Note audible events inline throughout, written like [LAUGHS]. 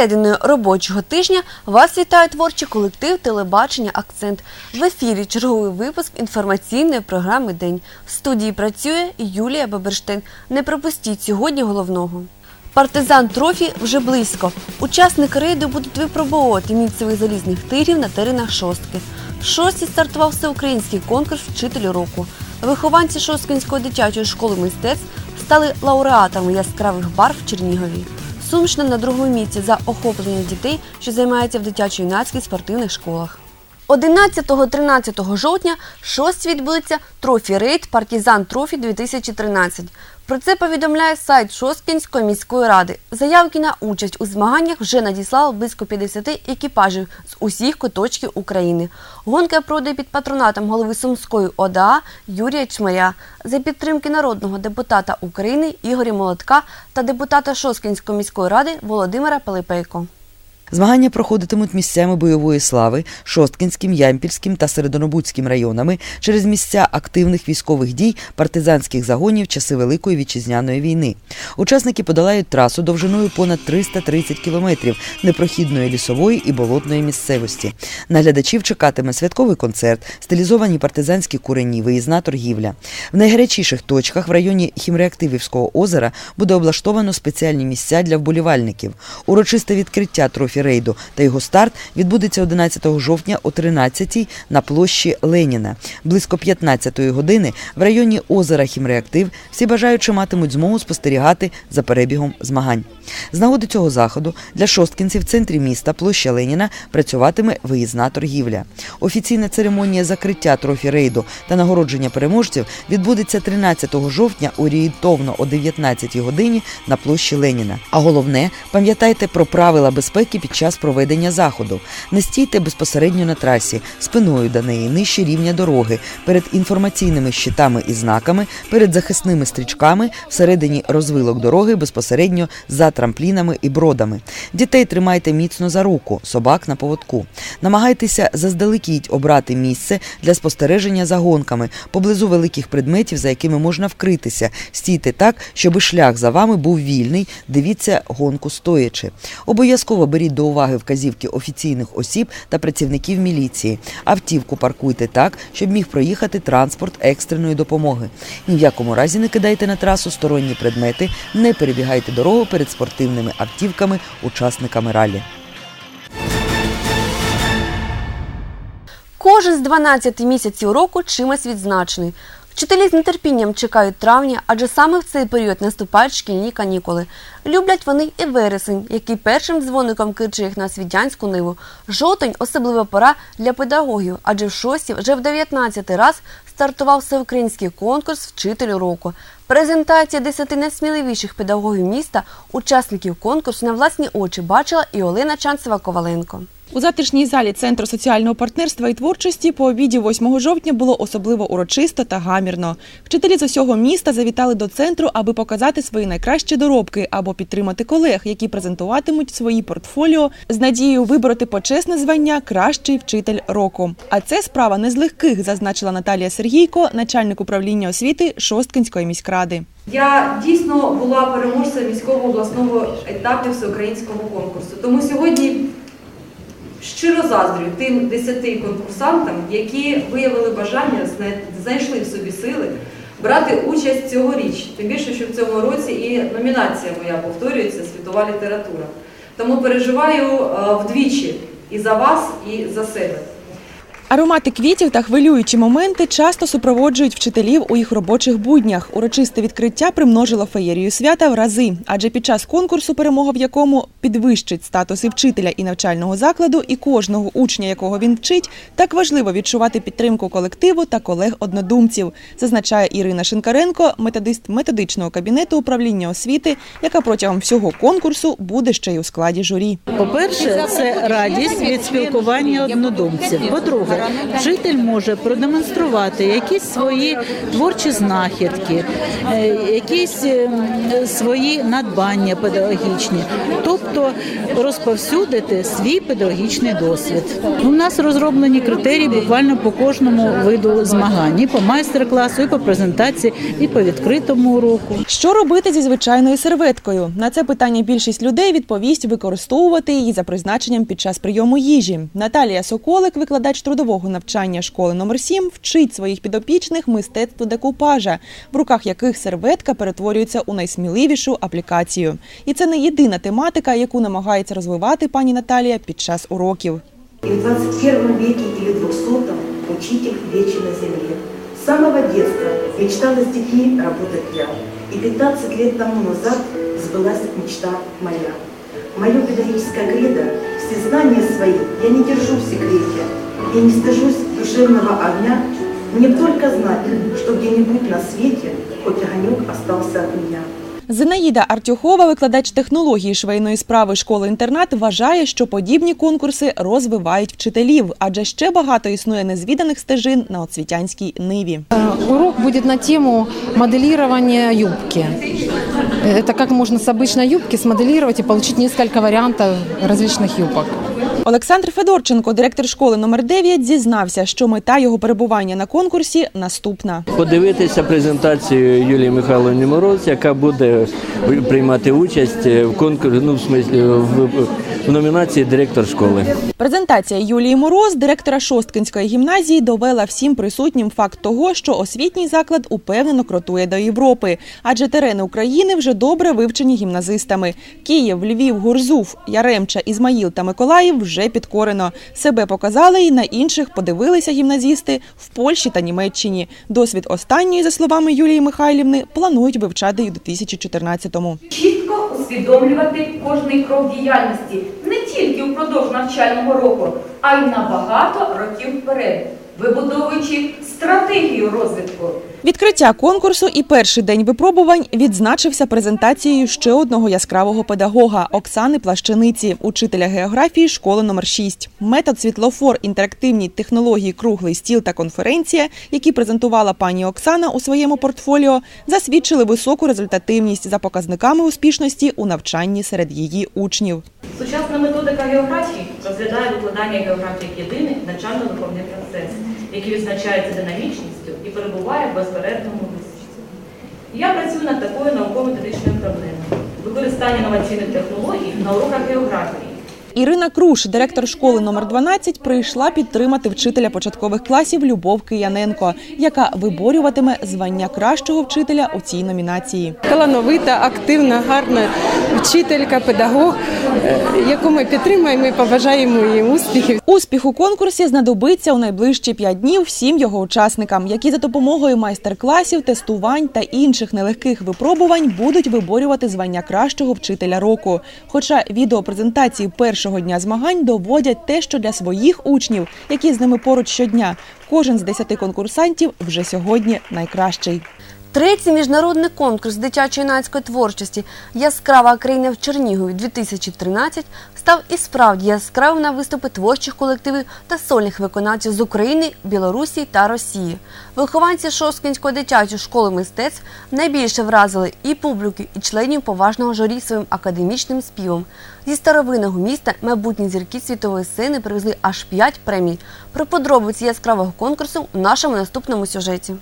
серединою робочого тижня вас вітає творчий колектив телебачення Акцент. В ефірі черговий випуск інформаційної програми День. В студії працює Юлія Баберштейн. Не пропустіть сьогодні головного. Партизан трофі вже близько. Учасники рейду будуть випробовувати місцевих залізних тигрів на теренах шостки. В шості стартував всеукраїнський конкурс Вчителю року. Вихованці Шосткинської дитячої школи мистецтв стали лауреатами яскравих барв в Чернігові. Сумщина на другому місці за охоплення дітей, що займаються в дитячо-юнацьких спортивних школах. 11-13 жовтня в відбудеться трофі рейд Партизан Трофі 2013. Про це повідомляє сайт Шосткінської міської ради. Заявки на участь у змаганнях вже надіслало близько 50 екіпажів з усіх куточків України. Гонка пройде під патронатом голови Сумської ОДА Юрія Чмаря за підтримки народного депутата України Ігоря Молотка та депутата Шосткінської міської ради Володимира Пилипейко. Змагання проходитимуть місцями бойової слави Шосткінським, Ямпільським та Середонобудським районами через місця активних військових дій партизанських загонів часи Великої вітчизняної війни. Учасники подолають трасу довжиною понад 330 кілометрів непрохідної лісової і болотної місцевості. На глядачів чекатиме святковий концерт, стилізовані партизанські курені, виїзна торгівля. В найгарячіших точках в районі Хімреактивівського озера буде облаштовано спеціальні місця для вболівальників. Урочисте відкриття трофі рейду та його старт відбудеться 11 жовтня о 13-й на площі Леніна. Близько 15-ї години в районі озера Хімреактив всі бажаючі матимуть змогу спостерігати за перебігом змагань. З нагоди цього заходу для шосткінців в центрі міста площа Леніна працюватиме виїзна торгівля. Офіційна церемонія закриття трофі рейду та нагородження переможців відбудеться 13 жовтня орієнтовно о 19-й годині на площі Леніна. А головне, пам'ятайте про правила безпеки під час проведення заходу. Не стійте безпосередньо на трасі, спиною до неї нижче рівня дороги, перед інформаційними щитами і знаками, перед захисними стрічками, всередині розвилок дороги безпосередньо за трамплінами і бродами. Дітей тримайте міцно за руку, собак на поводку. Намагайтеся заздалегідь обрати місце для спостереження за гонками поблизу великих предметів, за якими можна вкритися. Стійте так, щоб шлях за вами був вільний. Дивіться гонку стоячи. Обов'язково беріть до уваги вказівки офіційних осіб та працівників міліції. Автівку паркуйте так, щоб міг проїхати транспорт екстреної допомоги. Ні в якому разі не кидайте на трасу сторонні предмети, не перебігайте дорогу перед спортивними автівками, учасниками ралі. Кожен з 12 місяців року чимось відзначений. Вчителі з нетерпінням чекають травня, адже саме в цей період наступають шкільні канікули. Люблять вони і вересень, який першим дзвоником кличе їх на свідянську ниву. Жовтень особлива пора для педагогів, адже в шості вже в 19 раз стартував всеукраїнський конкурс Вчителю року. Презентація 10 найсміливіших педагогів міста, учасників конкурсу на власні очі бачила і Олена Чанцева-Коваленко. У затишній залі Центру соціального партнерства і творчості по обіді 8 жовтня було особливо урочисто та гамірно. Вчителі з усього міста завітали до центру, аби показати свої найкращі доробки або підтримати колег, які презентуватимуть свої портфоліо з надією вибороти почесне звання Кращий вчитель року. А це справа не з легких, зазначила Наталія Сергійко, начальник управління освіти Шосткинської міськради. Я дійсно була переможцем міського обласного етапу всеукраїнського конкурсу. Тому сьогодні щиро заздрю тим 10 конкурсантам, які виявили бажання, знайшли в собі сили брати участь цьогоріч. Тим більше, що в цьому році і номінація моя повторюється світова література. Тому переживаю е, вдвічі і за вас, і за себе. Аромати квітів та хвилюючі моменти часто супроводжують вчителів у їх робочих буднях. Урочисте відкриття примножило феєрію свята в рази, адже під час конкурсу, перемога в якому підвищить статуси вчителя і навчального закладу, і кожного учня, якого він вчить, так важливо відчувати підтримку колективу та колег-однодумців, зазначає Ірина Шинкаренко, методист методичного кабінету управління освіти, яка протягом всього конкурсу буде ще й у складі журі. По-перше, це радість від спілкування однодумців. По-друге, вчитель може продемонструвати якісь свої творчі знахідки, е, якісь е, свої надбання педагогічні, тобто розповсюдити свій педагогічний досвід. У нас розроблені критерії буквально по кожному виду змагань, і по майстер-класу, і по презентації, і по відкритому уроку. Що робити зі звичайною серветкою? На це питання більшість людей відповість використовувати її за призначенням під час прийому їжі. Наталія Соколик, викладач трудового навчання школи номер 7 вчить своїх підопічних мистецтву декупажа, в руках яких серветка перетворюється у найсміливішу аплікацію. І це не єдина тематика, яку намагається розвивати пані Наталія під час уроків. И в 21 веке или 200-м учитель вечен на земле. С самого детства мечтала с детьми работать я. И 15 лет тому назад сбылась мечта моя. Мое педагогическое кредо – все знания свои я не держу в секрете. И не стыжусь душевного огня. Мне б только знать, что где-нибудь на свете хоть огонек остался от меня. Зинаїда Артюхова, викладач технології швейної справи школи-інтернат, вважає, що подібні конкурси розвивають вчителів, адже ще багато існує незвіданих стежин на освітянській ниві. Урок будет на тему моделирования юбки. Это как можно с обычной юбки смоделировать и получить несколько вариантов различных юбок. Олександр Федорченко, директор школи номер 9, зізнався, що мета його перебування на конкурсі наступна. подивитися презентацію Юлії Михайловни Мороз, яка буде приймати участь в конкурсі, ну в смислі в, в номінації директор школи. Презентація Юлії Мороз, директора Шосткинської гімназії, довела всім присутнім факт того, що освітній заклад упевнено кротує до Європи, адже терени України вже добре вивчені гімназистами. Київ, Львів, Гурзуф, Яремча, Ізмаїл та Миколаїв вже підкорено. Себе показали і на інших подивилися гімназісти в Польщі та Німеччині. Досвід останньої, за словами Юлії Михайлівни, планують вивчати й у 2014-му. чітко усвідомлювати кожний крок діяльності не тільки впродовж навчального року, а й на багато років вперед, вибудовуючи стратегію розвитку. Відкриття конкурсу і перший день випробувань відзначився презентацією ще одного яскравого педагога Оксани Плащениці, учителя географії школи номер 6. Метод світлофор, інтерактивні технології, круглий стіл та конференція, які презентувала пані Оксана у своєму портфоліо, засвідчили високу результативність за показниками успішності у навчанні серед її учнів. Сучасна методика географії розглядає викладання географії як єдиний навчально-виховний процес, який відзначається динамічністю і перебуває в безперервному русі. Я працюю над такою науково-методичною проблемою використання інноваційних технологій на уроках географії. Ірина Круш, директор школи номер 12, прийшла підтримати вчителя початкових класів Любов Кияненко, яка виборюватиме звання кращого вчителя у цій номінації. талановита, активна, гарна вчителька, педагог, е, яку ми підтримуємо і побажаємо їй успіхів. Успіх у конкурсі знадобиться у найближчі п'ять днів всім його учасникам, які за допомогою майстер-класів, тестувань та інших нелегких випробувань будуть виборювати звання кращого вчителя року. Хоча відеопрезентації першого дня змагань доводять те, що для своїх учнів, які з ними поруч щодня, кожен з десяти конкурсантів вже сьогодні найкращий. Третій міжнародний конкурс дитячо-юнацької творчості Яскрава країна в Чернігові 2013 став і справді яскравим на виступи творчих колективів та сольних виконавців з України, Білорусі та Росії. Вихованці Шосткінської дитячої школи мистецтв найбільше вразили і публіку, і членів поважного журі своїм академічним співом. Зі старовинного міста майбутні зірки світової сцени привезли аж п'ять премій. Про подробиці яскравого конкурсу у нашому наступному сюжеті.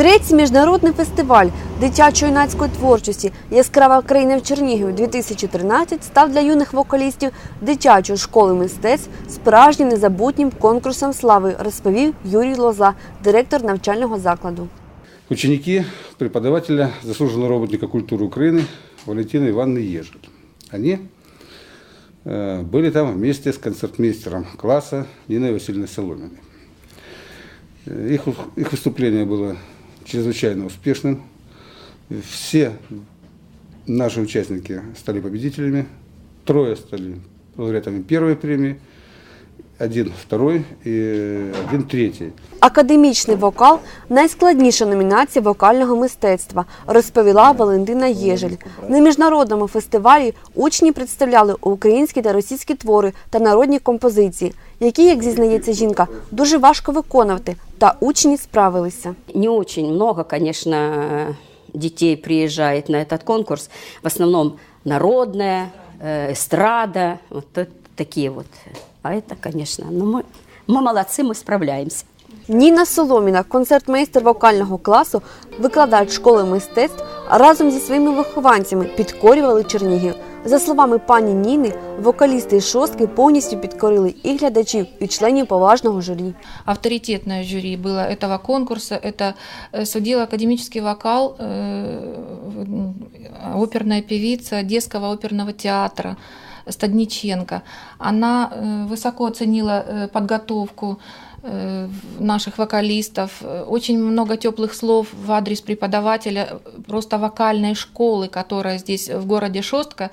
Третій міжнародний фестиваль дитячо-юнацької творчості Яскрава країна в Чернігові 2013 став для юних вокалістів дитячої школи мистецтв справжнім незабутнім конкурсом слави, розповів Юрій Лоза, директор навчального закладу. Ученики преподавателя, заслуженного работника культуры Украины Валентины Ивановны Ежель. Они э, были там вместе с концертмейстером класса Ниной Васильевной Соломиной. Э, Их, их выступление было чрезвычайно успешным. Все наши участники стали победителями. Трое стали лауреатами первой премии один второй и один третий. Академічний вокал найскладніша номінація вокального мистецтва, розповіла Валентина Єжель. На міжнародному фестивалі учні представляли українські та російські твори та народні композиції, які, як зізнається жінка, дуже важко виконувати, та учні справилися. Не очень много, конечно, детей приезжает на этот конкурс. В основном народная, э, эстрада, вот т- такие вот. А это, конечно, ну мы, мы молодцы, мы справляемся. Ніна Соломіна, концертмейстер вокального класу, викладач школи мистецтв, разом зі своїми вихованцями підкорювали Чернігів. За словами пані Ніни, вокалісти із шостки повністю підкорили і глядачів, і членів поважного журі. авторитетное жюри было этого конкурса. Это э, судил академический вокал, э, м, оперная певица Одесского оперного театра Стадниченко. Она э, высоко оценила э, подготовку э, наших вокалистов. Э, Очень много теплых слов в адрес преподавателя э, просто вокальной школы, которая здесь в городе Шостка.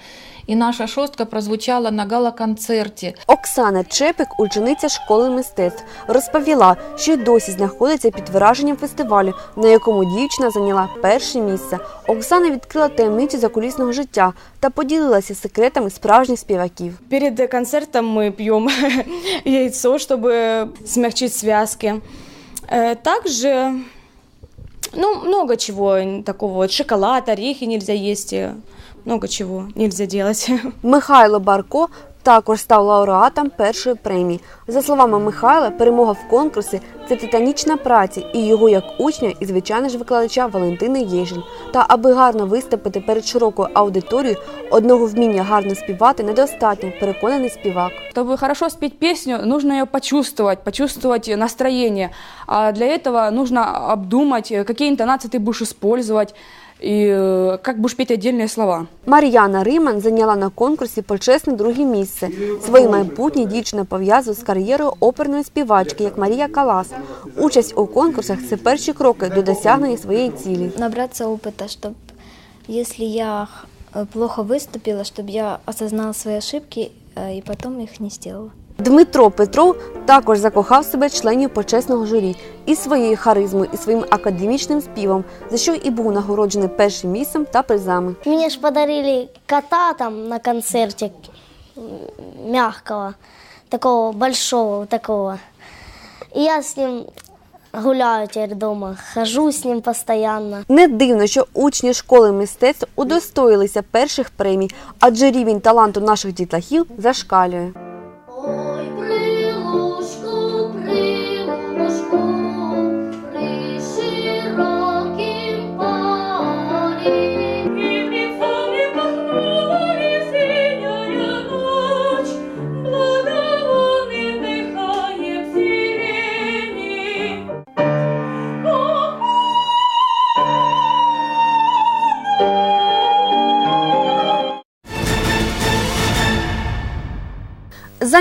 И наша Шостка прозвучала на гала-концерте. Оксана Чепик, учениця школи мистецтв, розповіла, що й досі знаходиться під враженням фестивалю, на якому дівчина зайняла перше місце. Оксана відкрила таємницю закулісного життя та поділилася секретами справжніх співаків. Перед концертом мы пьем [LAUGHS] яйцо, чтобы смягчить связки. Э, Также, ну, много чего такого. Вот шоколад, орехи нельзя есть, э, много чего нельзя делать. [LAUGHS] Михайло Барко також став лауреатом першої премії. За словами Михайла, перемога в конкурсі це титанічна праця і його як учня, і звичайно ж викладача Валентини Єжель. Та аби гарно виступити перед широкою аудиторією, одного вміння гарно співати недостатньо, переконаний співак. Чтобы хорошо спеть песню, нужно ее почувствовать, почувствовать настроение. А для этого нужно обдумать, э, какие интонации ты будешь использовать и э, как будешь петь отдельные слова. Мар'яна Риман зайняла на конкурсі почесне друге місце. Своє майбутнє дівчина пов'язує з кар'єрою оперної співачки, як Марія Калас. Участь у конкурсах це перші кроки до досягнення своєї цілі. набраться опыта, чтобы если я э, плохо выступила, чтобы я осознала свои ошибки э, и потом их не сделала. Дмитро Петров також закохав в себе членів почесного журі і своєю харизмою, і своїм академічним співом, за що і був нагороджений першим місцем та призами. Мне ж подарили кота там на концерте м, мягкого, такого большого, такого. И я с ним гуляю теперь дома, хожу с ним постоянно. Не дивно, що учні школи мистецтв удостоїлися перших премій, адже рівень таланту наших дітлахів зашкалює.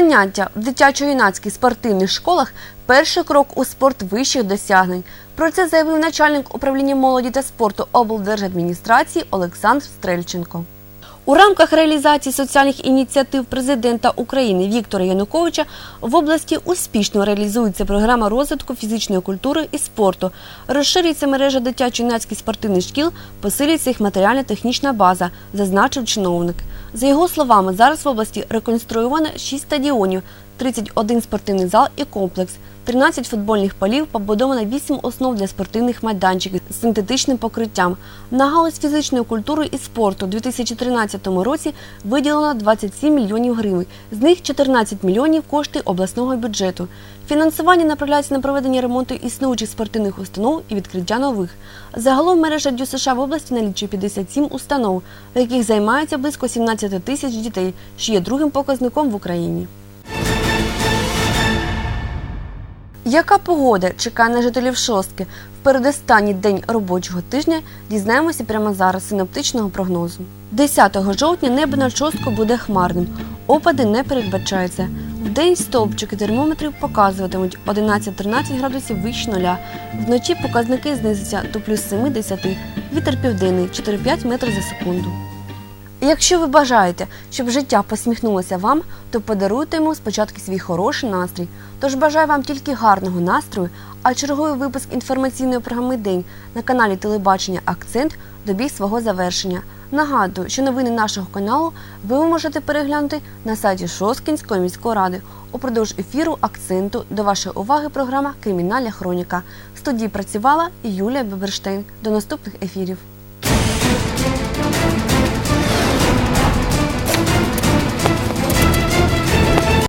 Заняття в дитячо-юнацьких спортивних школах перший крок у спорт вищих досягнень. Про це заявив начальник управління молоді та спорту облдержадміністрації Олександр Стрельченко. У рамках реалізації соціальних ініціатив президента України Віктора Януковича в області успішно реалізується програма розвитку фізичної культури і спорту. Розширюється мережа дитячо-юнацьких спортивних шкіл, посилюється їх матеріально-технічна база, зазначив чиновник. За його словами, зараз в області реконструйовано 6 стадіонів, 31 спортивний зал і комплекс, 13 футбольних полів, побудовано 8 основ для спортивних майданчиків з синтетичним покриттям. На галузь фізичної культури і спорту у 2013 році виділено 27 мільйонів гривень. З них 14 мільйонів кошти обласного бюджету. Фінансування направляється на проведення ремонту існуючих спортивних установ і відкриття нових. Загалом мережа ДЮСШ в області налічує 57 установ, в яких займаються близько 17 тисяч дітей, що є другим показником в Україні. Яка погода чекає на жителів шостки в передостанній день робочого тижня, дізнаємося прямо зараз синоптичного прогнозу. 10 жовтня небо над шосткою буде хмарним. Опади не передбачаються. В день стовпчики термометрів показуватимуть 11-13 градусів вище нуля. Вночі показники знизяться до плюс 7-10. Вітер південний 4-5 метрів за секунду. І якщо ви бажаєте, щоб життя посміхнулося вам, то подаруйте йому спочатку свій хороший настрій. Тож бажаю вам тільки гарного настрою, а черговий випуск інформаційної програми День на каналі Телебачення Акцент добіг свого завершення. Нагадую, що новини нашого каналу ви можете переглянути на сайті Шосткінської міської ради. Упродовж ефіру акценту до вашої уваги програма Кримінальна хроніка. В студії працювала Юлія Беберштейн. До наступних ефірів.